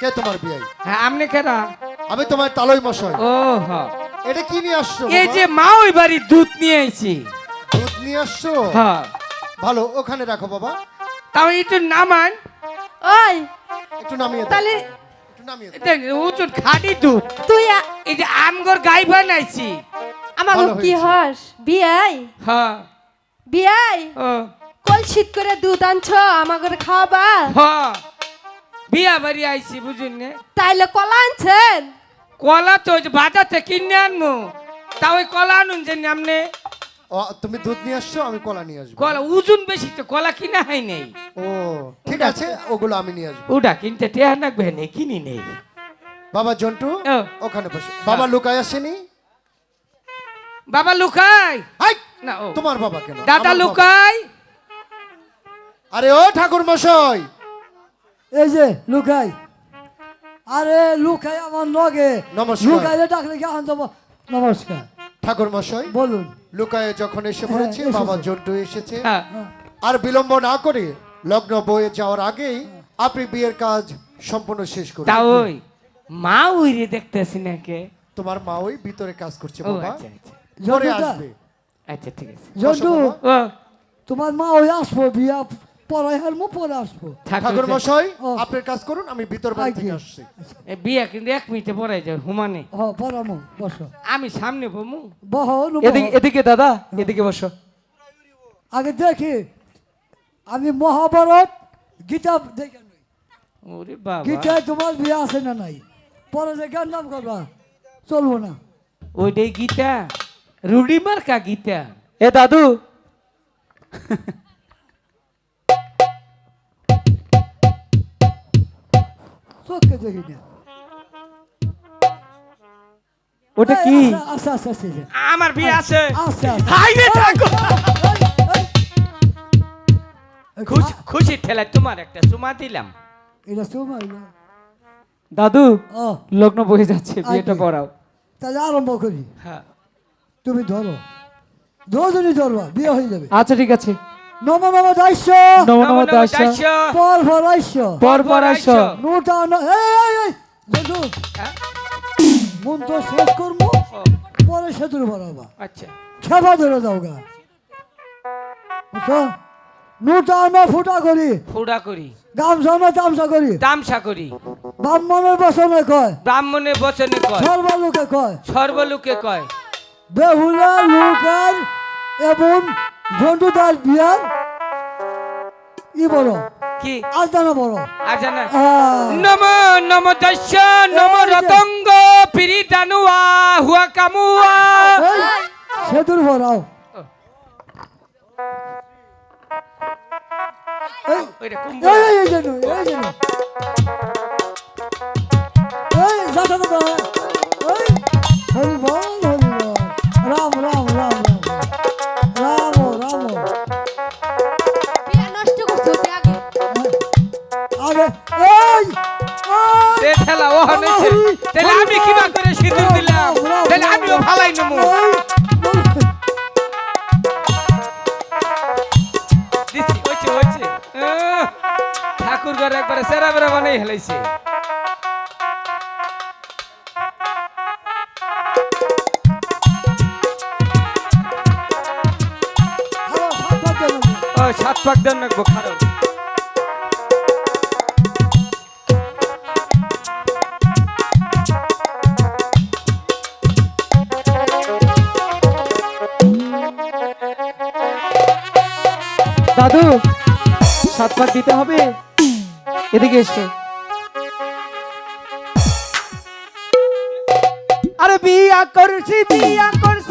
কে তোমার বিয়াই? হ্যাঁ আপনি কেনা আমি তোমার তালই মশাই। ও হ্যাঁ এটা কি নিয়ে আসছো এই যে মা ওই বাড়ির দুধ নিয়ে আইছি। দুধ নিয়ে আসছো? হ্যাঁ। ভালো ওখানে রাখো বাবা। তাও একটু নামান। ওই। একটু নামিয়ে দাও। তাহলে একটু নামিয়ে এটা উচুন খাঁটি দুধ। তুই এই যে আমগর গাই বানাইছি। আমার কি। হস? বিয়াই? হ্যাঁ। বিয়াই? ও কল শীত করে দুধ আনছ আমাকে খাওয়াবা? হ্যাঁ। বিয়া বাড়ি আইছি বুঝুন না তাইলে কলা আনছেন? কলা তো ওই যে বাজাতে কিনে আনব তা ওই কলা আনুন যে নামনে। ও, তুমি দুধ নিয়ে আসছো আমি কলা নিয়ে আসব। কলা ওজন বেশি তো কলা কিনা হয় নেই। ও ঠিক আছে ওগুলো আমি নিয়ে আসব। ওটা কিনতে টেয়া নাকবে নে কিনি নেই বাবা জন্টু ও। ওখানে বসে। বাবা লুকায় আসেনি? বাবা লুকাই হাই! না ও। তোমার বাবা কেন? দাদা আমার বাবা। লুকাই আরে ও ঠাকুর মশাই এই যে লুকাই। আরে লুকাই আমার নগে। নমস্কার। লুকাইলে ডাকলে কি আনন্দ নমস্কার। ঠাকুর মশাই বলুন। লুকায় যখন এসে হ্যাঁ, পড়েছে বাবা জন্টু এসেছে। হ্যাঁ। আর বিলম্ব না করে লগ্ন বয়ে যাওয়ার আগেই আপনি বিয়ের কাজ সম্পূর্ণ শেষ করুন তা ওই মা ওই রে দেখতেছি নাকি? তোমার মা ওই ভিতরে কাজ করছে বাবা। আচ্ছা আচ্ছা। পরে আসবে। আচ্ছা ঠিক আছে। জন্টু তোমার মা ওই আসব বিয়া পড়াই হারমো পরে আসব। ঠাকুর মশাই ও। আপনার কাজ করুন আমি ভিতর বাড়ি থেকে আসছি। এ বিয়া কিন্তু এক মিনিটে পড়াই যায় হুমানে। হ পড়ামো বসো। আমি সামনে বমু বহ এদিকে এদিকে দাদা এদিকে বসো। আগে দেখি আমি মহাভারত গীতা দেখে নই। ওরে বাবা। গীতায় তোমার বিয়ে আছে না নাই? পরে যে জ্ঞান নাম করবা চলবো না। ওইটাই গীতা। রুডি মার্কা গীতা? এ দাদু। চোখকে দেখি না। ওটা কি? আচ্ছা আচ্ছা আচ্ছা আচ্ছা। আমার বিয়ে আছে। আচ্ছা আচ্ছা। হাই রে ঠাকুর। খুশি খুশি ঠেলা তোমার একটা চুমা দিলাম। এটা? দাদু ও। লগ্ন বয়ে যাচ্ছে বিয়েটা। পড়াও। তাহলে আরম্ভ করি। হ্যাঁ। তুমি ধরো। দুজনই ধরবা বিয়ে হয়ে যাবে। আচ্ছা ঠিক আছে। নম নম দাস্য নম নম দাস্য। পর পর পর পর আইস এই এই এই বন্ধু? মন তো শেষ করব পরে সেতুর বাড়াবা আচ্ছা। খেপা ধরে দাও গা। বুঝছ নোটা আমরা ফুটা করি। ফুড়া করি। গামছা আমরা তামসা করি। তামসা করি। ব্রাহ্মণের বসনে কয়। ব্রাহ্মণের বচনে কয়। সর্বলোকে কয়। সর্বলোকে কয়। বেহুলা লোকার এবং বন্ধুদার বিয়ার ই বড় কি? আজদানা বড় আচ্ছা না আহ, নম নম দস্য নম। রতঙ্গ পিরি দানুয়া হুয়া কামুয়া। সেতুর বড়াও এই এই। এই এই এই তাহলে কিবা করে সিঁদুর দিলাম? তাহলে আমিও ফালাই নেব। ঠাকুর ঘর একবারে সেরা বেড়া বানাই হেলাইছে সাত পাক দেন রাখব খারাপ দাদু সাত পাক দিতে হবে। এদিকে এসো। আরে বিয়া করছি বিয়া করছি।